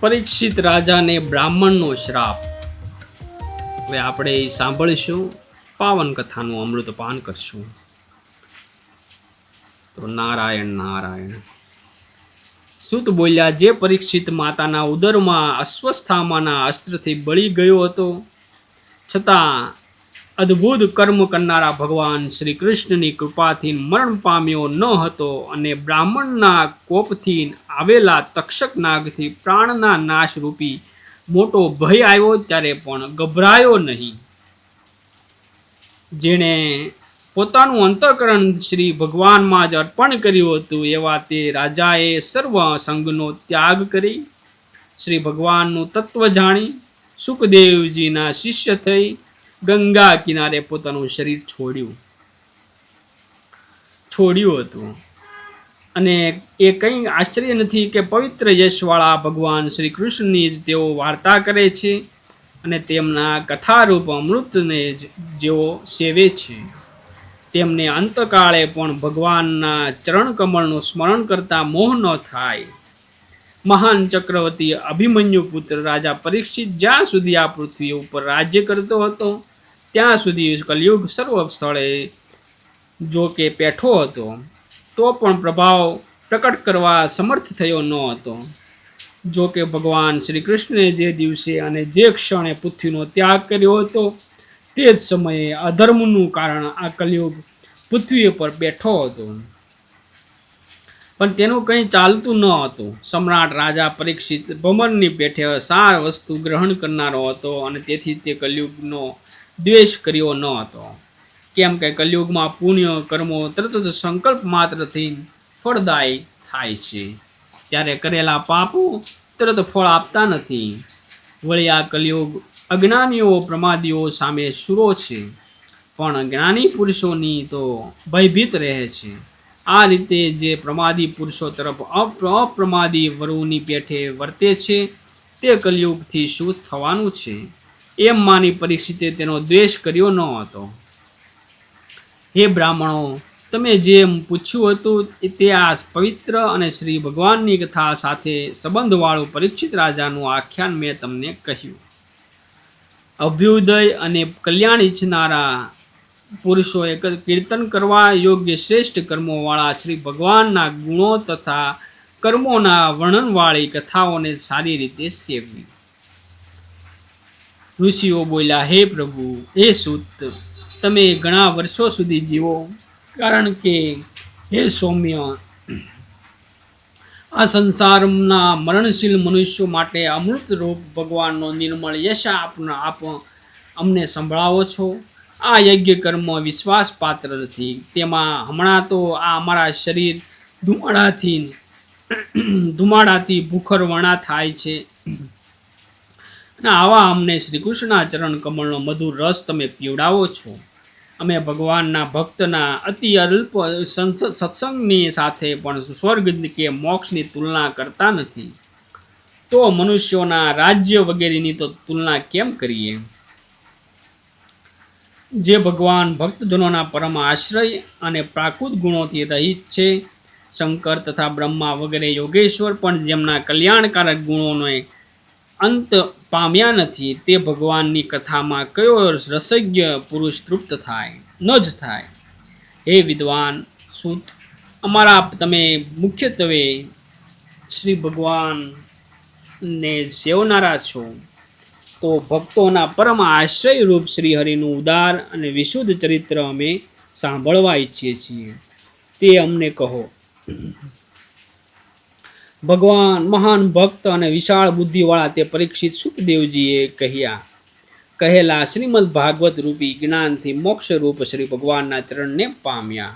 પરીક્ષિત રાજાને બ્રાહ્મણનો શ્રાપ. હવે આપણે એ સાંભળીશું, પાવન કથાનું અમૃતપાન કરશું. તો નારાયણ નારાયણ. સુત બોલ્યા, જે પરીક્ષિત માતાના ઉદરમાં અસ્વસ્થામાના અસ્ત્રથી બળી ગયો હતો, છતાં અદ્ભુત કર્મ કરનારા ભગવાન શ્રી કૃષ્ણની કૃપાથી મરણ પામ્યો ન હતો અને બ્રાહ્મણના કોપથી આવેલા તક્ષક નાગથી પ્રાણના નાશરૂપી મોટો ભય આવ્યો ત્યારે પણ ગભરાયો નહીં. જેણે પોતાનું અંતઃકરણ શ્રી ભગવાનમાં જ અર્પણ કર્યું હતું એવા તે રાજાએ સર્વ સંગનો ત્યાગ કરી, શ્રી ભગવાનનું તત્વ જાણી, સુખદેવજીના શિષ્ય થઈ ગંગા કિનારે પોતાનું શરીર છોડ્યું. છોડ્યું હતું. અને એ કંઈ આશ્ચર્ય નથી કે પવિત્ર યશવાળા ભગવાન શ્રી કૃષ્ણની જ તેઓ વાર્તા કરે છે અને તેમના કથારૂપ અમૃતને જ જેઓ સેવે છે. તેમને અંતકાળે પણ ભગવાનના ચરણકમળનું સ્મરણ કરતા મોહ ન થાય. મહાન ચક્રવર્તી અભિમન્યુ પુત્ર રાજા પરીક્ષિત જ્યાં સુધી આ પૃથ્વી ઉપર રાજ્ય કરતો હતો ત્યાં સુધી કલયુગ સર્વ સ્થળે જો કે પેઠો હતો, તો પણ પ્રભાવ પ્રકટ કરવા સમર્થ થયો ન હતો. જો કે ભગવાન શ્રી કૃષ્ણે જે દિવસે અને જે ક્ષણે પૃથ્વીનો ત્યાગ કર્યો હતો, તે જ સમયે અધર્મનું કારણ આ કલયુગ પૃથ્વી પર બેઠો હતો. પણ તેનું કંઈ ચાલતું ન હતું. સમ્રાટ રાજા પરીક્ષિત ભમરની પેઠે સાર વસ્તુ ગ્રહણ કરનારો હતો અને તેથી તે કલયુગનો દ્વેષ કર્યો ન હતો. કેમ કે કલયુગમાં પુણ્ય, કર્મો, તરત જ સંકલ્પ માત્રથી ફળદાયી થાય છે. ત્યારે કરેલા પાપો તરત ફળ આપતા નથી. વળી આ કલયુગ અજ્ઞાનીઓ, પ્રમાદીઓ સામે સુરો છે. પણ જ્ઞાની પુરુષોની તો ભયભીત રહે છે. આ રીતે જે પ્રમાદી પુરુષો તરફ અપ- અપ્રમાદી વરુની પેઠે વર્તે છે, તે કલયુગથી શું થવાનું છે. એમ માની પરીક્ષિતે તેનો દ્વેષ કર્યો ન હતો. હે બ્રાહ્મણો, તમે જે પૂછ્યું હતું તે આ પવિત્ર અને શ્રી ભગવાનની કથા સાથે સંબંધવાળું પરીક્ષિત રાજાનું આખ્યાન મેં તમને કહ્યું. અભ્યુદય અને કલ્યાણ ઈચ્છનારા પુરુષોએ ક- કીર્તન કરવા યોગ્ય શ્રેષ્ઠ કર્મોવાળા શ્રી ભગવાનના ગુણો તથા કર્મોના વર્ણનવાળી કથાઓને સારી રીતે સેવવી ઋષિઓ બોલ્યા, હે પ્રભુ હે સૂત, તમે ઘણા વર્ષો સુધી જીવો. કારણ કે, હે સૌમ્ય, આ સંસારના મરણશીલ મનુષ્યો માટે અમૃત રૂપ ભગવાનનો નિર્મળ યશ આપનો આપ અમને સંભળાવો છો. આ યજ્ઞ કર્મ વિશ્વાસપાત્ર નથી. તેમાં હમણાં તો આ અમારા શરીર ધુમાડાથી ધુમાડાથી ભૂખરવણા થાય છે. અને આવા અમને શ્રી કૃષ્ણના ચરણ કમળનો મધુર રસ તમે પીવડાવો છો. અમે ભગવાનના ભક્તના અતિ અલ્પ સત્સંગની સાથે પણ સ્વર્ગ કે મોક્ષની તુલના કરતા નથી. તો મનુષ્યોના રાજ્ય વગેરેની તો તુલના કેમ કરીએ? જે ભગવાન ભક્તજનોના પરમ આશ્રય અને પ્રાકૃત ગુણોથી રહિત છે, શંકર તથા બ્રહ્મા વગેરે યોગેશ્વર પણ જેમના કલ્યાણકારક ગુણોને અંત પામ્યા નથી, તે ભગવાનની કથામાં કયો રસજ્ઞ પુરુષ તૃપ્ત થાય? ન જ થાય. હે વિદ્વાન સુત, અમારા તમે મુખ્યત્વે શ્રી ભગવાનને સેવનારા છો. તો ભક્તોના પરમ આશ્રય રૂપ શ્રી હરિનું ઉદાર અને વિશુદ્ધ ચરિત્ર અમે સાંભળવા ઈચ્છીએ છીએ. તે અમને કહો. ભગવાન મહાન ભક્ત અને વિશાળ બુદ્ધિવાળા તે પરીક્ષિત સુખદેવજીએ કહ્યા. કહેલા શ્રીમદ ભાગવત રૂપી જ્ઞાનથી મોક્ષ રૂપ શ્રી ભગવાનના ચરણને પામ્યા.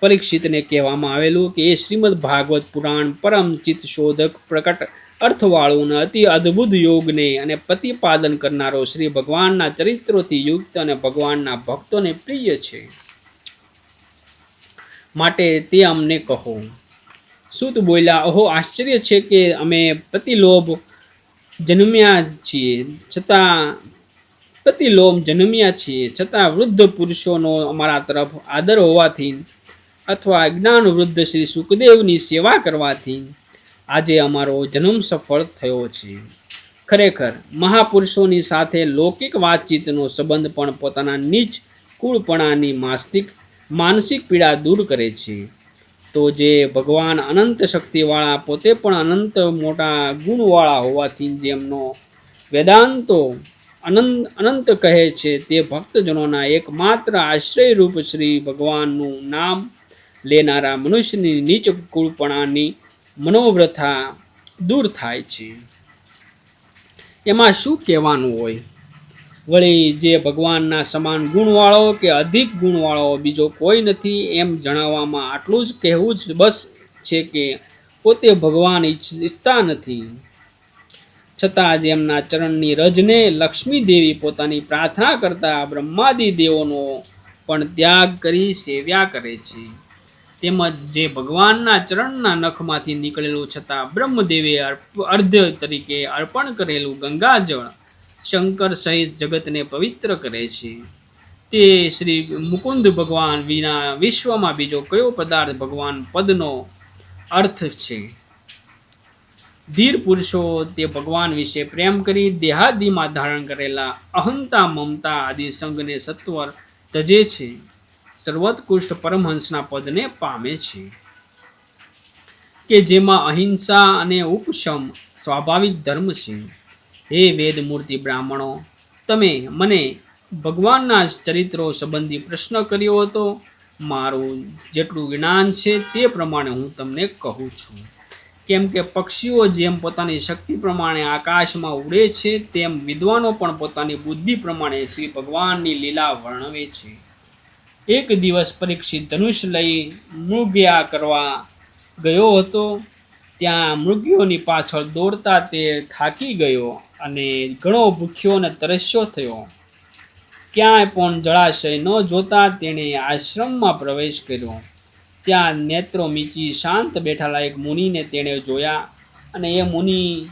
પરીક્ષિતને કહેવામાં આવેલું કે એ શ્રીમદ ભાગવત પુરાણ પરમચિત શોધક પ્રકટ અર્થવાળું અતિ અદ્ભુત યોગને અને પ્રતિપાદન કરનારો શ્રી ભગવાનના ચરિત્રોથી યુક્ત અને ભગવાનના ભક્તોને પ્રિય છે. માટે તે અમને કહો. સુત બોલ્યા? ઓહો, આશ્ચર્ય છે કે અમે પ્રતિલોભ જન્મ્યા છીએ. છતાં પ્રતિલોભ જન્મ્યા છીએ. છતાં વૃદ્ધ પુરુષોનો અમારા તરફ આદર હોવાથી અથવા જ્ઞાન વૃદ્ધ શ્રી સુખદેવની સેવા કરવાથી આજે અમારો જન્મ સફળ થયો છે. ખરેખર, મહાપુરુષોની સાથે લૌકિક વાતચીતનો સંબંધ પણ પોતાના નીચ કુળપણાની માસ્તિક, માનસિક પીડા દૂર કરે છે. તો જે ભગવાન અનંત શક્તિવાળા પોતે પણ અનંત મોટા ગુણવાળા હોવાથી જેમનો વેદાંતો અનંત અનંત કહે છે તે ભક્તજનોના એકમાત્ર આશ્રયરૂપ શ્રી ભગવાનનું નામ લેનારા મનુષ્યની નીચ કુળપણાની મનોવ્રથા દૂર થાય છે. એમાં શું કહેવાનું હોય? વળી જે ભગવાનના સમાન ગુણવાળો કે અધિક ગુણવાળો બીજો કોઈ નથી, એમ જણાવવામાં આટલું જ કહેવું જ બસ છે કે પોતે ભગવાન ઈચ્છતા નથી. છતાં જ એમના ચરણની રજને લક્ષ્મી દેવી પોતાની પ્રાર્થના કરતા બ્રહ્માદિ દેવોનો પણ ત્યાગ કરી સેવ્યા કરે છે. તેમજ જે ભગવાનના ચરણના નખમાંથી નીકળેલું છતાં બ્રહ્મદેવે અર્ધ તરીકે અર્પણ કરેલું ગંગાજળ શંકર સહિત જગતને પવિત્ર કરે છે. તે શ્રી મુકુંદ ભગવાન વિના વિશ્વમાં બીજો કયો પદાર્થ ભગવાન પદનો અર્થ છે? ધીર પુરુષો, તે ભગવાન વિશે પ્રેમ કરી દેહાદિમાં ધારણ કરેલા અહંતા મમતા આદિ સંઘને સત્વર તજે છે. સર્વોત્કૃષ્ટ પરમહંસના પદને પામે છે. કે જેમાં અહિંસા અને ઉપશમ સ્વાભાવિક ધર્મ છે. હે વેદમૂર્તિ બ્રાહ્મણો, તમે મને ભગવાનના ચરિત્રો સંબંધી પ્રશ્ન કર્યો હતો. મારું જેટલું જ્ઞાન છે તે પ્રમાણે હું તમને કહું છું. કેમ કે પક્ષીઓ જેમ પોતાની શક્તિ પ્રમાણે આકાશમાં ઉડે છે, તેમ વિદ્વાનો પણ પોતાની બુદ્ધિ પ્રમાણે શ્રી ભગવાનની લીલા વર્ણવે છે. એક દિવસ પરીક્ષિત ધનુષ લઈ મૃગ્યા કરવા ગયો હતો. ત્યાં મૃગીઓની પાછળ દોડતા તે થાકી ગયો અને ઘણો ભૂખ્યો અને તરસ્યો થયો. ક્યાંય પણ જળાશય ન જોતા તેણે આશ્રમમાં પ્રવેશ કર્યો. ત્યાં નેત્રો મીચી શાંત બેઠેલા એક મુનિને તેણે જોયા અને એ મુનિ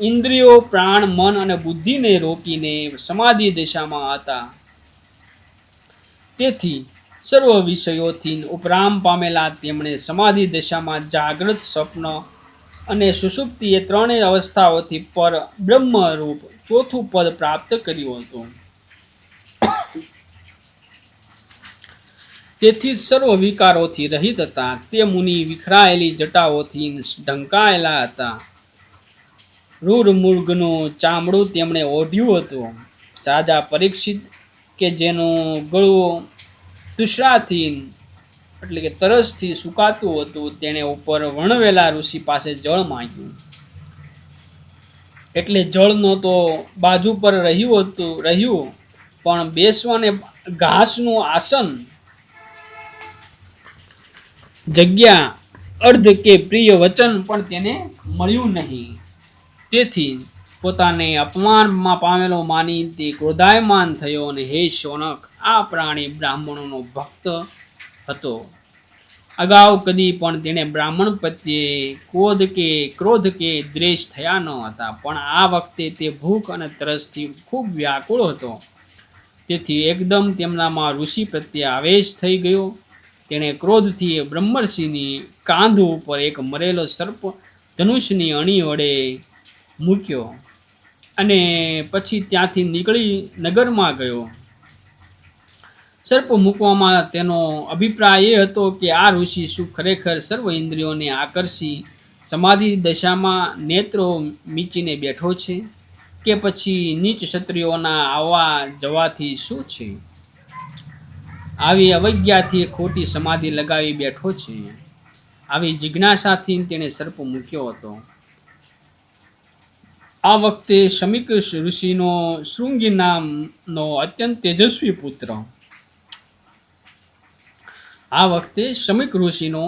ઇન્દ્રિયો, પ્રાણ, મન અને બુદ્ધિને રોકીને સમાધિ દિશામાં હતા. તેથી સર્વ વિષયોથી ઉપરામ પામેલા તેમણે સમાધિ દશામાં જાગૃત સ્વપ્ન અને સુસુપ્તિ એ ત્રણેય અવસ્થાઓથી પર બ્રહ્મરૂપ ચોથું પદ પ્રાપ્ત કર્યું હતું. તેથી સર્વ વિકારોથી રહિત હતા. તે મુનિ વિખરાયેલી જટાઓથી ઢંકાયેલા હતા. રૂર મૃગનું ચામડું તેમણે ઓઢ્યું હતું. રાજા પરીક્ષિત કે જેનું ગળું તુષારથી એટલે કે તરસથી સુકાતું હતું, તેણે ઉપર વર્ણવેલા ઋષિ પાસે જળ માંગ્યું. એટલે જળનો તો બાજુ પર રહ્યું હતું, રહ્યું, પણ બેસવાને ઘાસનું આસન જગ્યા અર્ધ કે પ્રિય વચન પણ તેને મળ્યું નહીં. તેથી પોતાને અપમાનમાં પામેલો માની તે ક્રોધાયમાન થયો અને હે શોનક, આ પ્રાણી બ્રાહ્મણોનો ભક્ત હતો. અગાઉ કદી પણ તેણે બ્રાહ્મણ પ્રત્યે ક્રોધ કે ક્રોધ કે દ્વેષ થયા ન હતા, પણ આ વખતે તે ભૂખ અને તરસથી ખૂબ વ્યાકુળ હતો. તેથી એકદમ તેમનામાં ઋષિ પ્રત્યે આવેશ થઈ ગયો. તેણે ક્રોધથી બ્રહ્મર્ષિની કાંધ ઉપર એક મરેલો સર્પ ધનુષની અણી વડે મૂક્યો. અને પછી ત્યાંથી નીકળી નગરમાં ગયો. સર્પ મૂકવામાં તેનો અભિપ્રાય એ હતો કે આ ઋષિ શું ખરેખર સર્વ ઇન્દ્રિયોને આકર્ષી સમાધિ દશામાં નેત્રો મીચીને બેઠો છે કે પછી નીચ ક્ષત્રિયોના આવવા જવાથી શું છે? આવી અવજ્ઞાથી ખોટી સમાધિ લગાવી બેઠો છે. આવી જિજ્ઞાસાથી તેણે સર્પ મૂક્યો હતો. આ વખતે શમિક ઋષિનો શૃંગી નામનો અત્યંત તેજસ્વી પુત્ર. આ વખતે શમિક ઋષિનો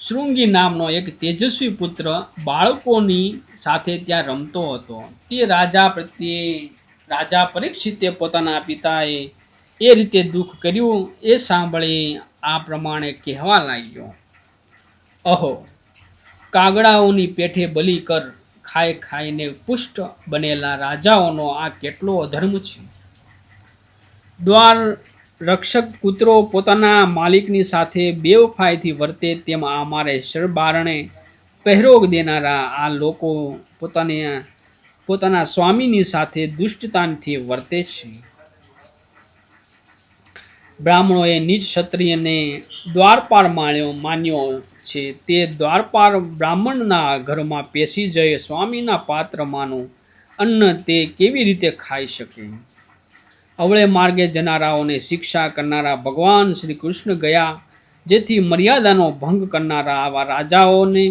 શૃંગી નામનો એક તેજસ્વી પુત્ર બાળકોની સાથે ત્યાં રમતો હતો. તે રાજા પ્રત્યે, રાજા પરીક્ષિતે પોતાના પિતાએ એ રીતે દુઃખ કર્યું. એ સાંભળી આ પ્રમાણે કહેવા લાગ્યો, અહો, કાગડાઓની પેઠે બલી કર. ખાઈ ખાઈને પુષ્ટ બનેલા રાજાઓનો આ કેટલો અધર્મ છે? દ્વાર રક્ષક કૂતરો પોતાના માલિકની સાથે બેવફાઈથી વર્તે તેમ અમારે શરબારણે પહેરો દેનારા આ લોકો પોતાની પોતાના સ્વામીની સાથે દુષ્ટતાથી વર્તે છે. બ્રાહ્મણોએ નીચ ક્ષત્રિયને દ્વારપાર માણ્યો માન્યો છે. તે દ્વારપાર બ્રાહ્મણના ઘરમાં પેસી જઈ સ્વામીના પાત્રમાંનું અન્ન તે કેવી રીતે ખાઈ શકે? અવળે માર્ગે જનારાઓને શિક્ષા કરનારા ભગવાન શ્રી કૃષ્ણ ગયા, જેથી મર્યાદાનો ભંગ કરનારા આવા રાજાઓને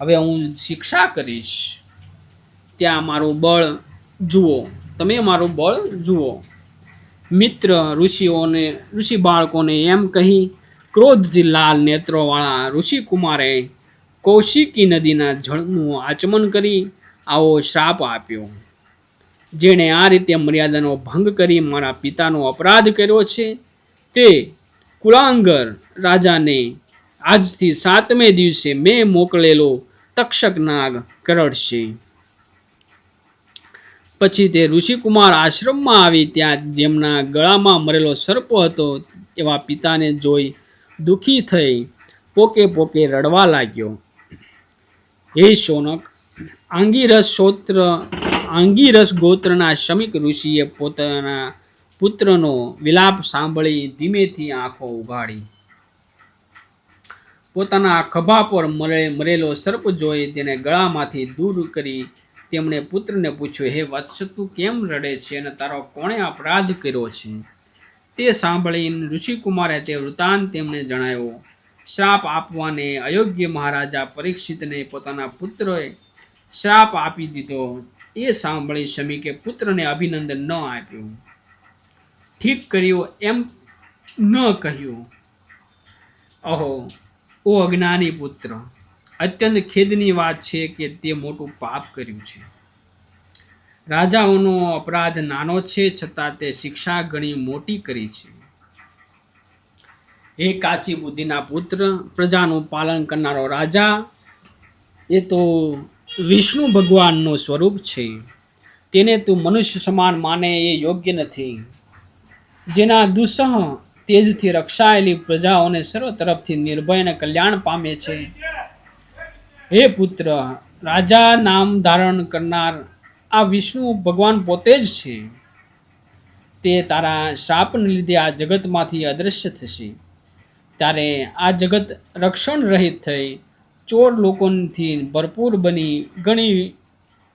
હવે હું શિક્ષા કરીશ. ત્યાં મારું બળ જુઓ, તમે મારું બળ જુઓ. મિત્ર ઋષિઓને, ઋષિ બાળકોને એમ કહી ક્રોધથી લાલ નેત્રોવાળા ઋષિકુમારે કૌશિકી નદીના જળનું આચમન કરી આવો શ્રાપ આપ્યો. જેણે આ રીતે મર્યાદાનો ભંગ કરી મારા પિતાનો અપરાધ કર્યો છે. તે કુલાંગર રાજાને આજથી સાતમે દિવસે મેં મોકલેલો તક્ષક નાગ કરડશે. પછી તે ઋષિકુમાર આશ્રમમાં આવી ત્યાં જેમના ગળામાં મરેલો સર્પ હતો એવા પિતાને જોઈ દુઃખી થઈ પોકે પોકે રડવા લાગ્યો. હે શોનક આંગીરસ શ્રોત્ર આંગીરસ ગોત્રના શમિક ઋષિએ પોતાના પુત્રનો વિલાપ સાંભળી ધીમેથી આંખો ઉઘાડી. પોતાના ખભા પર મરે, મરેલો સર્પ જોઈ તેને ગળામાંથી દૂર કરી તેમણે પુત્રને પૂછ્યું, હે વત્સ, તું કેમ રડે છે અને તારો કોણે અપરાધ કર્યો છે? તે સાંભળીને ઋષિકુમારે તે વૃતાંત તેમને જણાવ્યો, શ્રાપ આપવાને અયોગ્ય મહારાજા પરીક્ષિતને પોતાના પુત્રએ શ્રાપ આપી દીધો. એ સાંભળી શમીકે પુત્રને અભિનંદન ન આપ્યું. ઠીક કર્યું એમ ન કહ્યું. અહો, ઓ અજ્ઞાની પુત્ર, અત્યંત ખેદની વાત છે કે તે મોટું પાપ કર્યું છે. રાજાઓનો અપરાધ નાનો છે, છતાં તે શિક્ષા ઘણી મોટી કરી છે. હે કાચી બુદ્ધિના પુત્ર, પ્રજાનું પાલન કરનારો રાજા, એ તો વિષ્ણુ ભગવાનનું સ્વરૂપ છે. તેને તું મનુષ્ય સમાન માને એ યોગ્ય નથી. જેના દુસહ તેજથી રક્ષાયેલી પ્રજાઓને સર્વ તરફથી નિર્ભય અને કલ્યાણ પામે છે. હે પુત્ર, રાજા નામ ધારણ કરનાર આ વિષ્ણુ ભગવાન પોતે જ છે. તે તારા શાપને લીધે આ જગતમાંથી અદૃશ્ય થશે. ત્યારે આ જગત રક્ષણ રહિત થઈ ચોર લોકોથી ભરપૂર બની ઘણી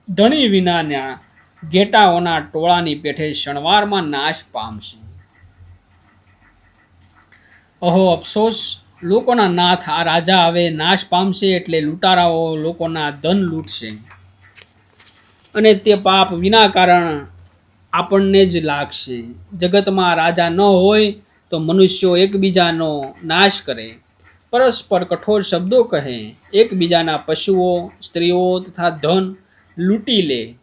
ધણી વિનાના ઘેટાઓના ટોળાની પેઠે શણવારમાં નાશ પામશે. અહો અફસોસ, લોકોના નાથ આ રાજા હવે નાશ પામશે એટલે લૂંટારાઓ લોકોના ધન લૂંટશે. અને તે પાપ વિના કારણ આપણને જ લાગશે. જગતમાં રાજા ન હોય તો મનુષ્યો એકબીજાનો નાશ કરે. પરસ્પર કઠોર શબ્દો કહે. એકબીજાના પશુઓ, સ્ત્રીઓ તથા ધન લૂંટી લે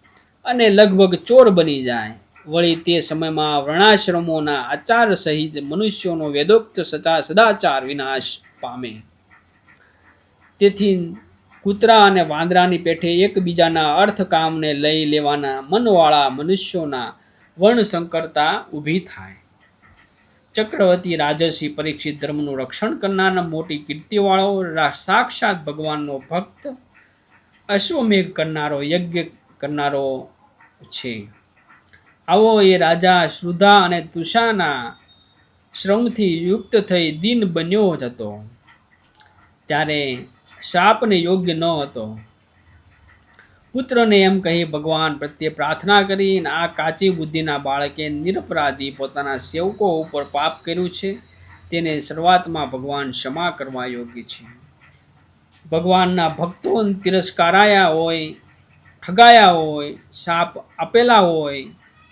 અને લગભગ ચોર બની જાય. વળી તે સમયમાં વર્ણાશ્રમોના આચાર સહિત મનુષ્યોનો વેદોક્ત સચા સદાચાર વિનાશ પામે. તેથી કૂતરા અને વાંદરાની પેઠે એકબીજાના અર્થકામને લઈ લેવાના મનવાળા મનુષ્યોના વર્ણસંકરતા ઊભી થાય. ચક્રવર્તી રાજર્ષિ પરીક્ષિત ધર્મનું રક્ષણ કરનારના મોટી કીર્તિવાળો સાક્ષાત ભગવાનનો ભક્ત અશ્વમેઘ કરનારો, યજ્ઞ કરનારો છે. આવો એ રાજા શ્રુધા અને તુષાના શ્રમથી યુક્ત થઈ દિન બન્યો હતો. ત્યારે શાપને યોગ્ય ન હતો. પુત્રને એમ કહી ભગવાન પ્રત્યે પ્રાર્થના કરીને આ કાચી બુદ્ધિના બાળકે નિરપરાધી પોતાના સેવકો ઉપર પાપ કર્યું છે. તેને શરૂઆતમાં ભગવાન ક્ષમા કરવા યોગ્ય છે. ભગવાનના ભક્તો તિરસ્કારાયા હોય, ઠગાયા હોય, શાપ આપેલા હોય,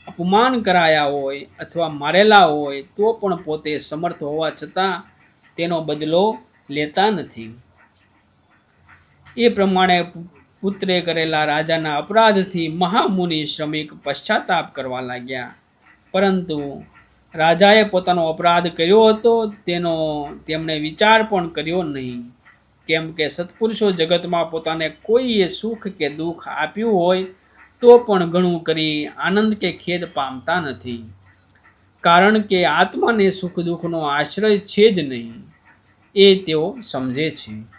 અપમાન કરાયા હોય અથવા મારેલા હોય તો પણ પોતે સમર્થ હોવા છતાં તેનો બદલો લેતા નથી. એ પ્રમાણે પુત્રે કરેલા રાજાના અપરાધથી મહામુનિ શ્રમિક પશ્ચાતાપ કરવા લાગ્યા. પરંતુ રાજાએ પોતાનો અપરાધ કર્યો હતો, તેનો તેમણે વિચાર પણ કર્યો નહીં. કેમ કે સત્પુરુષો જગતમાં પોતાને કોઈએ સુખ કે દુઃખ આપ્યું હોય, તો પણ ઘણું કરી આનંદ કે ખેદ પામતા નથી. કારણ કે આત્માને સુખ દુઃખનો આશ્રય છે જ નહીં. એ તેઓ સમજે છે.